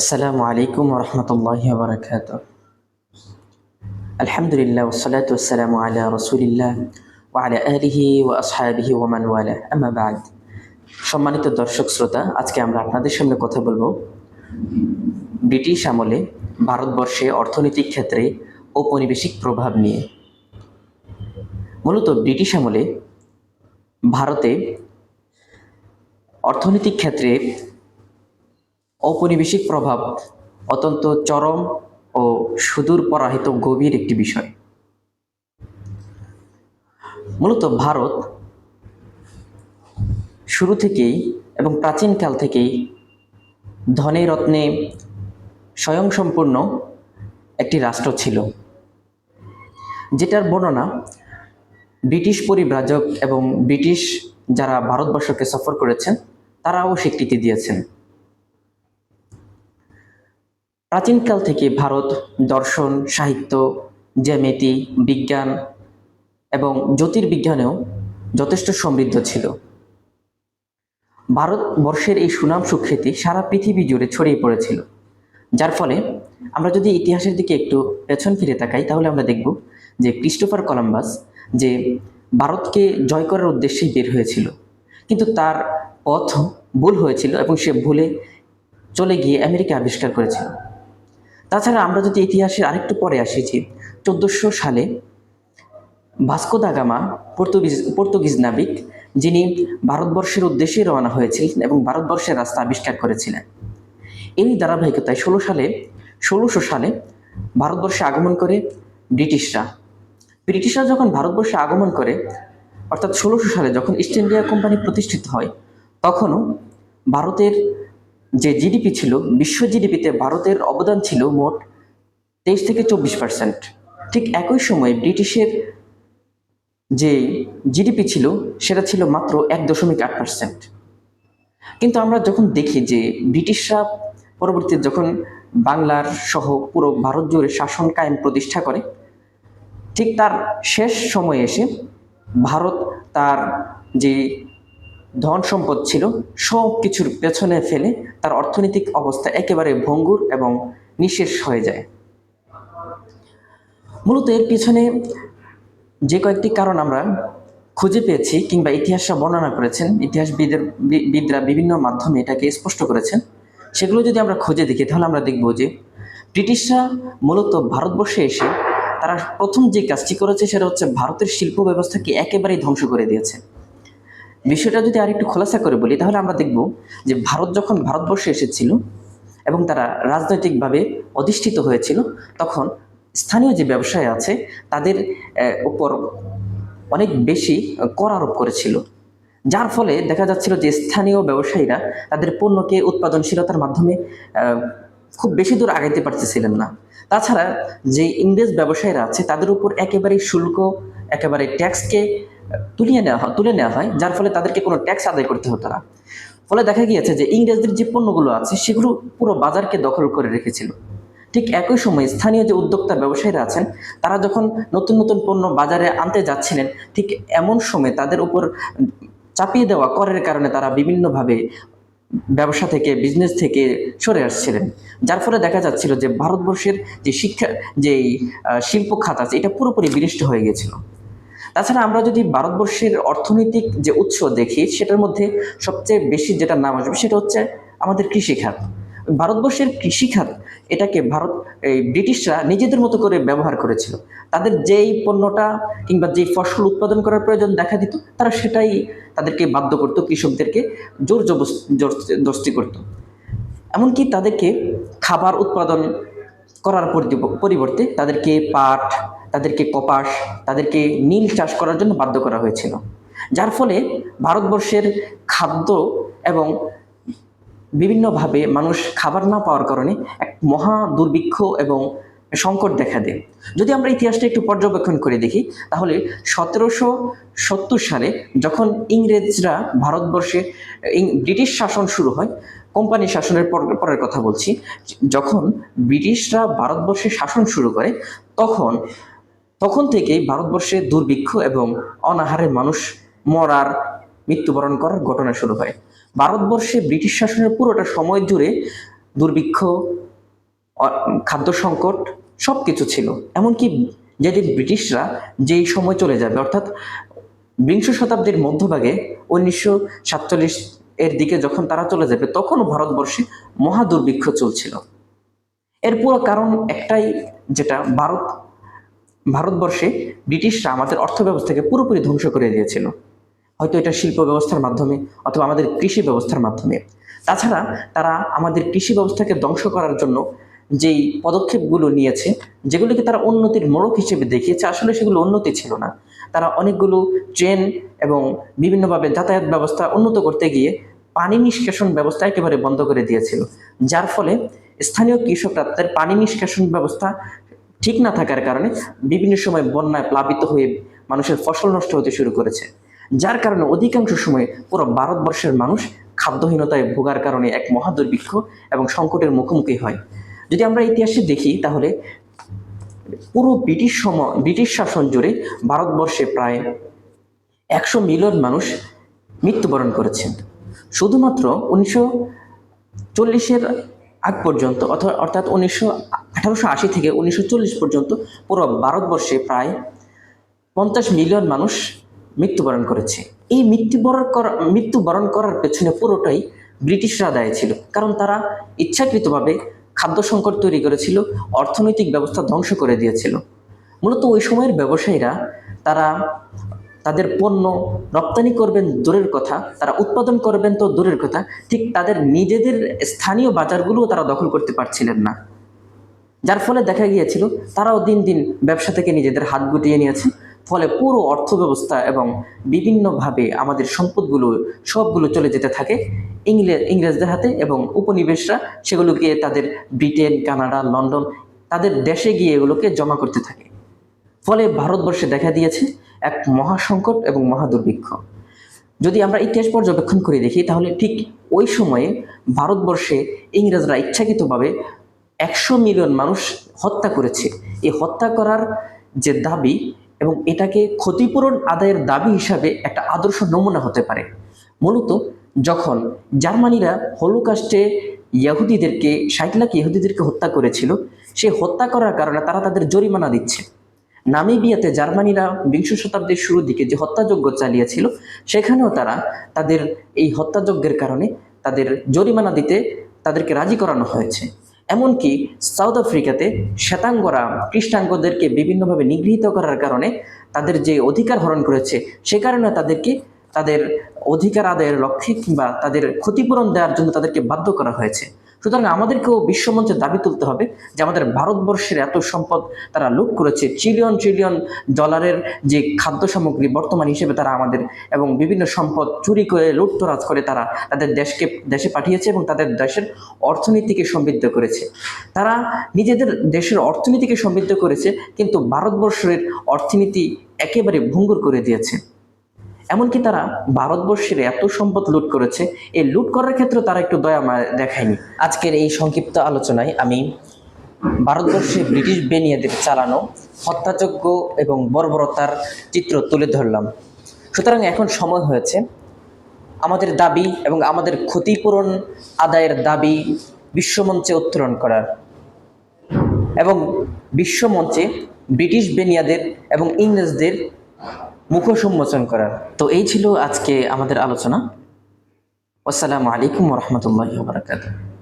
আসসালামু আলাইকুম রহমতুল্লাহ বরকাত আলহামদুলিল্লাহ ওসলাত ওসালাম আলা রসুলিল্লাহ ও আলিয়া আলহি ও আসহাবিহি ওমান ওয়ালা। সম্মানিত দর্শক শ্রোতা, আজকে আমরা আপনাদের সামনে কথা বলব ব্রিটিশ আমলে ভারতবর্ষে অর্থনৈতিক ক্ষেত্রে ঔপনিবেশিক প্রভাব নিয়ে। মূলত ব্রিটিশ আমলে ভারতে অর্থনৈতিক ক্ষেত্রে ঔপনিবেশিক প্রভাব অত্যন্ত চরম ও সুদূর পরাহিত গভীর একটি বিষয়। মূলত ভারত শুরু থেকেই এবং প্রাচীনকাল থেকেই ধনে রত্নে স্বয়ংসম্পূর্ণ একটি রাষ্ট্র ছিল, যেটার বর্ণনা ব্রিটিশ পরিব্রাজক এবং ব্রিটিশ যারা ভারতবর্ষকে সফর করেছেন, তারাও স্বীকৃতি দিয়েছেন। প্রাচীনকাল থেকে ভারত দর্শন, সাহিত্য, জ্যামিতি, বিজ্ঞান এবং জ্যোতির্বিজ্ঞানেও যথেষ্ট সমৃদ্ধ ছিল। ভারতবর্ষের এই সুনাম সুখ্যাতি সারা পৃথিবী জুড়ে ছড়িয়ে পড়েছিল। যার ফলে আমরা যদি ইতিহাসের দিকে একটু পেছন ফিরে তাকাই, তাহলে আমরা দেখব যে ক্রিস্টোফার কলাম্বাস যে ভারতকে জয় করার উদ্দেশ্যেই বের হয়েছিল, কিন্তু তার পথ ভুল হয়েছিল এবং সে ভুলে চলে গিয়ে আমেরিকা আবিষ্কার করেছিল। তাছাড়া আমরা যদি ইতিহাসের আরেকটু পরে আসি, যে চোদ্দোশো সালে ভাস্কো দা গামা, পর্তুগিজ পর্তুগিজ নাবিক, যিনি ভারতবর্ষের উদ্দেশ্যে রওনা হয়েছিলেন এবং ভারতবর্ষের রাস্তা আবিষ্কার করেছিলেন। এই ধারাবাহিকতায় ষোলো সালে, ষোলোশো সালে ভারতবর্ষে আগমন করে ব্রিটিশরা। ব্রিটিশরা যখন ভারতবর্ষে আগমন করে, অর্থাৎ ষোলোশো সালে যখন ইস্ট ইন্ডিয়া কোম্পানি প্রতিষ্ঠিত হয়, তখনও ভারতের যে জিডিপি ছিল, বিশ্ব জিডিপিতে ভারতের অবদান ছিল মোট তেইশ থেকে চব্বিশ পার্সেন্ট ঠিক একই সময়ে ব্রিটিশের যে জিডিপি ছিল, সেটা ছিল মাত্র এক দশমিক আট পার্সেন্ট কিন্তু আমরা যখন দেখি যে ব্রিটিশরা পরবর্তীতে যখন বাংলার সহ পুরো ভারত জুড়ে শাসন কায়েম প্রতিষ্ঠা করে, ঠিক তার শেষ সময়ে এসে ভারত তার যে ধন সম্পদ ছিল, সব কিছুর পেছনে ফেলে তার অর্থনৈতিক অবস্থা একেবারে ভঙ্গুর এবং নিঃশেষ হয়ে যায়। মূলত এর পিছনে যে কয়েকটি কারণ আমরা খুঁজে পেয়েছি কিংবা ইতিহাসরা বর্ণনা করেছেন, ইতিহাসবিদের বিদরা বিভিন্ন মাধ্যমে এটাকে স্পষ্ট করেছেন, সেগুলো যদি আমরা খুঁজে দেখি, তাহলে আমরা দেখব যে ব্রিটিশরা মূলত ভারতবর্ষে এসে তারা প্রথম যে কাজটি করেছে, সেটা হচ্ছে ভারতের শিল্প ব্যবস্থাকে একেবারেই ধ্বংস করে দিয়েছে। বিষয়টা যদি আরেকটু খোলাসা করে বলি, তাহলে আমরা দেখব যে ভারত যখন ভারতবর্ষে এসেছিল এবং তারা রাজনৈতিকভাবে অধিষ্ঠিত হয়েছিল, তখন স্থানীয় যে ব্যবসায় আছে, তাদের উপর অনেক বেশি কর আরোপ করেছিল। যার ফলে দেখা যাচ্ছিল যে স্থানীয় ব্যবসায়ীরা তাদের পণ্যকে উৎপাদনশীলতার মাধ্যমে খুব বেশি দূর আগাইতে পারতেছিলেন না। তাছাড়া যে ইংরেজ ব্যবসায়ীরা আছে, তাদের উপর একেবারে শুল্ক, একেবারে ট্যাক্সকে তুলিয়ে নেওয়া হয়, তুলে নেওয়া হয়, যার ফলে তাদেরকে কোনো ট্যাক্স আদায় করতে হতো না। ফলে দেখা গিয়েছে যে ইংরেজদের যে পণ্যগুলো আছে, সেগুলো পুরো বাজারকে দখল করে রেখেছিল। ঠিক একই সময় স্থানীয় যে উদ্যোক্তা ব্যবসায়ীরা আছেন, তারা যখন নতুন নতুন পণ্য বাজারে আনতে যাচ্ছিলেন, ঠিক এমন সময় তাদের উপর চাপিয়ে দেওয়া করের কারণে তারা বিভিন্নভাবে ব্যবসা থেকে বিজনেস থেকে সরে আসছিলেন। যার ফলে দেখা যাচ্ছিল যে ভারতবর্ষের যে শিক্ষা যে শিল্প খাত আছে, এটা পুরোপুরি বিনষ্ট হয়ে গেছিল। তাছাড়া আমরা যদি ভারতবর্ষের অর্থনৈতিক যে উৎস দেখি, সেটার মধ্যে সবচেয়ে বেশি যেটা নাম আসবে সেটা হচ্ছে আমাদের কৃষিখাত। ভারতবর্ষের কৃষিখাত এটাকে ভারত, এই ব্রিটিশরা নিজেদের মতো করে ব্যবহার করেছিল। তাদের যেই পণ্যটা কিংবা যেই ফসল উৎপাদন করার প্রয়োজন দেখা দিত, তারা সেটাই তাদেরকে বাধ্য করতো, কৃষকদেরকে জোর জবস- জবরদস্তি করতো। এমনকি তাদেরকে খাবার উৎপাদন করার পরিবর্তে তাদেরকে পাট তাদেরকে কপাস, তাদেরকে নীল চাষ করার জন্য বাধ্য করা হয়েছিল। যার ফলে ভারতবর্ষের খাদ্য এবং বিভিন্নভাবে মানুষ খাবার না পাওয়ার কারণে এক মহা দুর্ভিক্ষ এবং সংকট দেখা দেয়। যদি আমরা ইতিহাসটা একটু পর্যবেক্ষণ করে দেখি, তাহলে সতেরোশো সত্তর সালে যখন ইংরেজরা ভারতবর্ষে ব্রিটিশ শাসন শুরু হয়, কোম্পানি শাসনের পর, পরের কথা বলছি, যখন ব্রিটিশরা ভারতবর্ষে শাসন শুরু করে, তখন তখন থেকেই ভারতবর্ষে দুর্ভিক্ষ এবং অনাহারে মানুষ মরার, মৃত্যুবরণ করার ঘটনা শুরু হয়। ভারতবর্ষে ব্রিটিশ শাসনের পুরোটা সময় জুড়ে দুর্ভিক্ষ খাদ্য সংকট সব কিছু ছিল। এমনকি যেদিন ব্রিটিশরা যেই সময় চলে যাবে, অর্থাৎ বিংশ শতাব্দীর মধ্যভাগে উনিশশো সাতচল্লিশ এর দিকে যখন তারা চলে যাবে তখনও ভারতবর্ষে মহা দুর্ভিক্ষ চলছিল। এর পুরো কারণ একটাই, যেটা ভারত ভারতবর্ষে ব্রিটিশরা আমাদের অর্থ ব্যবস্থাকে পুরোপুরি ধ্বংস করে দিয়েছিল। হয়তো এটা শিল্প ব্যবস্থার মাধ্যমে অথবা আমাদের কৃষি ব্যবস্থার মাধ্যমে। তাছাড়া তারা আমাদের কৃষি ব্যবস্থাকে ধ্বংস করার জন্য যেই পদক্ষেপগুলো নিয়েছে, যেগুলোকে তারা উন্নতির মোড়ক হিসেবে দেখিয়েছে, আসলে সেগুলো উন্নতি ছিল না। তারা অনেকগুলো ট্রেন এবং বিভিন্নভাবে যাতায়াত ব্যবস্থা উন্নত করতে গিয়ে পানি নিষ্কাশন ব্যবস্থা একেবারে বন্ধ করে দিয়েছিল। যার ফলে স্থানীয় কৃষকরা তাদের পানি নিষ্কাশন ব্যবস্থা ঠিক না থাকার কারণে বিভিন্ন সময় বন্যায় প্লাবিত হয়ে মানুষের ফসল নষ্ট হতে শুরু করেছে। যার কারণে অধিকাংশ সময় পুরো ভারতবর্ষের মানুষ খাদ্যহীনতায় ভোগার কারণে এক মহাদুর্ভিক্ষ এবং সংকটের মুখোমুখি হয়। যদি আমরা ইতিহাসে দেখি, তাহলে পুরো ব্রিটিশ সম, ব্রিটিশ শাসন জুড়ে ভারতবর্ষে প্রায় একশো মিলিয়ন মানুষ মৃত্যুবরণ করেছেন শুধুমাত্র উনিশশো চল্লিশের আগ পর্যন্ত অর্থাৎ উনিশশো আঠারোশো আশি থেকে উনিশশো চল্লিশ পর্যন্ত পুরো ভারতবর্ষে প্রায় পঞ্চাশ মিলিয়ন মানুষ মৃত্যুবরণ করেছে। এই মৃত্যুবরণ করা মৃত্যুবরণ করার পেছনে পুরোটাই ব্রিটিশরা দায়ী ছিল। কারণ তারা ইচ্ছাকৃতভাবে খাদ্য সংকট তৈরি করেছিল, অর্থনৈতিক ব্যবস্থা ধ্বংস করে দিয়েছিল। মূলত ওই সময়ের ব্যবসায়ীরা তারা তাদের পণ্য রপ্তানি করবেন দূরের কথা, তারা উৎপাদন করবেন তো দূরের কথা, ঠিক তাদের নিজেদের স্থানীয় বাজারগুলোও তারা দখল করতে পারছিলেন না। যার ফলে দেখা গিয়েছিল তারাও দিন দিন ব্যবসা থেকে নিজেদের হাত গুটিয়ে নিয়েছে। ফলে পুরো অর্থব্যবস্থা এবং বিভিন্নভাবে আমাদের সম্পদগুলো সবগুলো চলে যেতে থাকে। ইংরেজ ইংরেজদের হাতে এবং উপনিবেশরা সেগুলোকে তাদের ব্রিটেন, কানাডা, লন্ডন তাদের দেশে গিয়ে এগুলোকে জমা করতে থাকে। ফলে ভারতবর্ষে দেখা দিয়েছে এক মহাসংকট এবং মহাদুর্ভিক্ষ। যদি আমরা ইতিহাস পর্যবেক্ষণ করে দেখি, তাহলে ঠিক ওই সময়ে ভারতবর্ষে ইংরেজরা ইচ্ছাকৃতভাবে একশো মিলিয়ন মানুষ হত্যা করেছে। এই হত্যা করার যে দাবি এবং এটাকে ক্ষতিপূরণ আদায়ের দাবি হিসাবে একটা আদর্শ নমুনা হতে পারে। মূলত যখন জার্মানিরা হলোকাস্টে ইহুদিদেরকে ষাট লাখ ইহুদিদেরকে হত্যা করেছিল সেই হত্যা করার কারণে তারা তাদের জরিমানা দিচ্ছে। নামিবিয়াতে জার্মানিরা বিংশ শতাব্দীর শুরুর দিকে যে হত্যাযজ্ঞ চালিয়েছিল, সেখানেও তারা তাদের এই হত্যাযজ্ঞের কারণে তাদের জরিমানা দিতে তাদেরকে রাজি করানো হয়েছে। এমনকি সাউথ আফ্রিকাতে শ্বেতাঙ্গরা কৃষ্ণাঙ্গদেরকে বিভিন্নভাবে নিগৃহীত করার কারণে তাদের যে অধিকার হরণ করেছে, সে কারণে তাদেরকে, তাদের অধিকার আদায়ের লক্ষ্যে কিংবা তাদের ক্ষতিপূরণ দেওয়ার জন্য তাদেরকে বাধ্য করা হয়েছে। সুতরাং আমাদেরকেও বিশ্বমঞ্চে দাবি তুলতে হবে যে আমাদের ভারতবর্ষের এত সম্পদ তারা লুট করেছে ট্রিলিয়ন ট্রিলিয়ন ডলারের যে খাদ্য সামগ্রী বর্তমান হিসেবে তারা আমাদের এবং বিভিন্ন সম্পদ চুরি করে, লুটতরাজ করে তারা তাদের দেশকে, দেশে পাঠিয়েছে এবং তাদের দেশের অর্থনীতিকে সমৃদ্ধ করেছে। তারা নিজেদের দেশের অর্থনীতিকে সমৃদ্ধ করেছে, কিন্তু ভারতবর্ষের অর্থনীতি একেবারে ভঙ্গুর করে দিয়েছে। এমনকি তারা ভারতবর্ষের এত সম্পদ লুট করেছে, এই লুট করার ক্ষেত্রে তারা একটু দয়া দেখায়নি। আজকের এই সংক্ষিপ্ত আলোচনায় আমি ভারতবর্ষে ব্রিটিশ বেনিয়াদের চালানো, হত্যাযজ্ঞ এবং বর্বরতার চিত্র তুলে ধরলাম। সুতরাং এখন সময় হয়েছে। আমাদের দাবি এবং আমাদের ক্ষতিপূরণ আদায়ের দাবি বিশ্বমঞ্চে উত্তোলন করার। এবং বিশ্বমঞ্চে ব্রিটিশ বেনিয়াদের এবং ইংরেজদের মুখ সম্মোচন করার। তো এই ছিল আজকে আমাদের আলোচনা। আসসালামু আলাইকুম রহমতুল্লাহ বারাকাতুহ।